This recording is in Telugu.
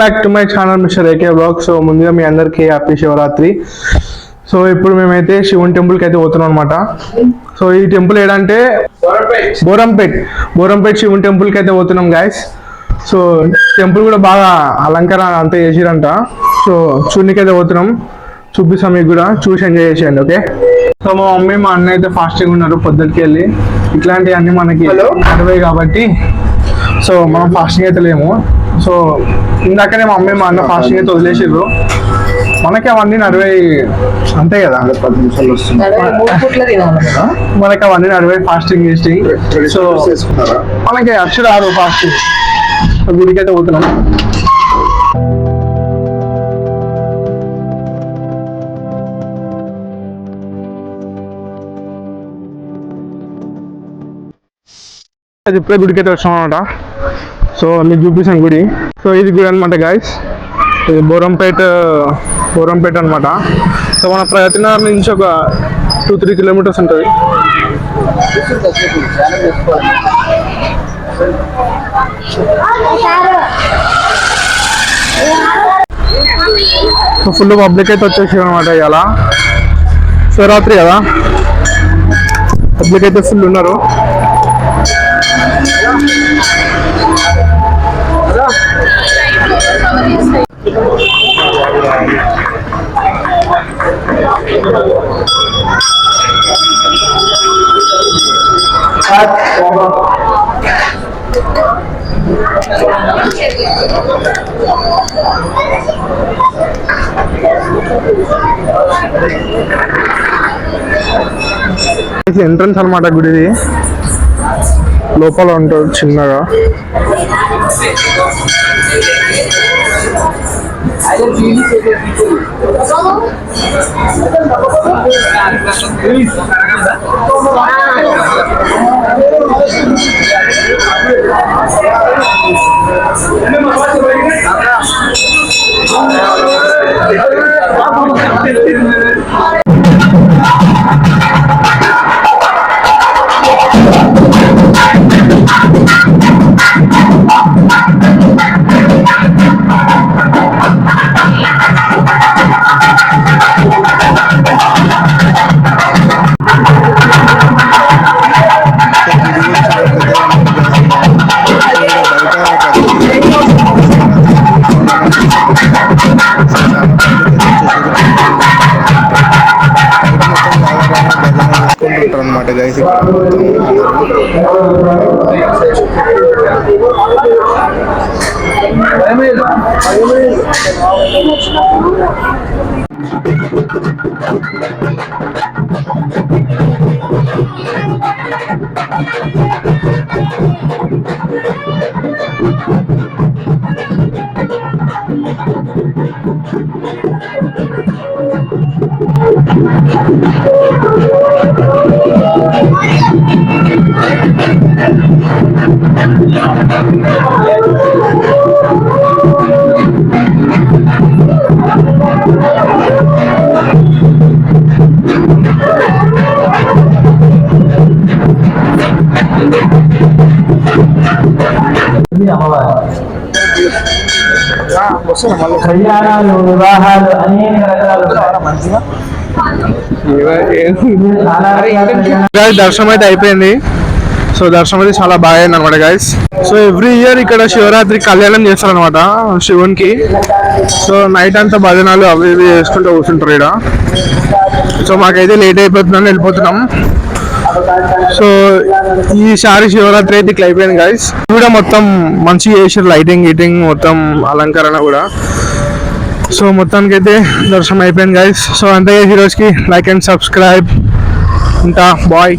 Back to my channel mister AK blog so ముందుగా మీ అందరికీ హ్యాపీ శివరాత్రి. సో ఇప్పుడు మేమైతే శివుని టెంపుల్కి అయితే పోతున్నాం అనమాట సో ఈ టెంపుల్ ఏడంటే బోరంపేట్. బోరంపేట్. శివుని టెంపుల్కి అయితే పోతున్నాం గాయస్ సో టెంపుల్ కూడా బాగా అలంకరణ అంతా చేసిరంట. సో చూడనికైతే పోతున్నాం. చూపిస్తాం మీకు కూడా చూసి ఎంజాయ్ చేసేయండి ఓకే సో మా మమ్మీ మా అన్న అయితే ఫాస్టింగ్ ఉన్నారు పొద్దుటికి వెళ్ళి. ఇట్లాంటివన్నీ మనకి అరవై కాబట్టి. సో మనం ఫాస్టింగ్ అయితే లేము. సో ఇందాకనే మా మమ్మీ మా అన్న ఫాస్టింగ్ అయితే వదిలేసిర్రు. మనకి అవన్నీ నడివై అంతే కదా. పది నిమిషాలు వస్తుంది. మనకి అవన్నీ నడివై ఫాస్టింగ్ గీస్టింగ్ సో మనకి అక్షర రాదు ఫాస్టింగ్ గుడికి అయితే పోతున్నాం. అది ఇప్పుడే గుడికి అయితే వచ్చాం అనమాట సో మీకు చూపిస్తాను గుడి. సో ఇది గుడి అనమాట గాయస్ ఇది బోరంపేట బోరంపేట అనమాట సో మన ప్రయత్నం నుంచి ఒక టూ త్రీ కిలోమీటర్స్ ఉంటుంది. సో ఫుల్ పబ్లిక్ అయితే వచ్చేసి అనమాట ఇవాళ రాత్రి కదా? పబ్లిక్ అయితే ఫుల్ ఉన్నారు. ఎంట్రన్స్ అనమాట గుడిది. లోపల ఉంటాడు చిన్నగా. అనమాట గైస్ ఇక్కడ మొత్తం కళ్యాణాలు వివాహాలు అనేక రకాలు Guys, దర్శనం అయితే అయిపోయింది. సో దర్శనం అయితే చాలా బాగా అయింది అనమాట గైస్ సో ఎవ్రీ ఇయర్ ఇక్కడ శివరాత్రి కళ్యాణం చేస్తారు అనమాట శివునికి. సో నైట్ అంతా భజనాలు అవి ఇవి చేసుకుంటూ కూర్చుంటారు ఇక్కడ. సో మాకైతే లేట్ అయిపోతుందని వెళ్ళిపోతున్నాం. సో ఈసారి శివరాత్రి అయితే ఇట్లా అయిపోయింది గైస్ కూడా మొత్తం మంచిగా చేసారు లైటింగ్ గీటింగ్ మొత్తం అలంకరణ కూడా. సో మొత్తానికి అయితే దర్శనం అయిపోయింది గాయస్ సో అంతే ఈ రోజుకి లైక్ అండ్ సబ్స్క్రైబ్ ఉంటా బాయ్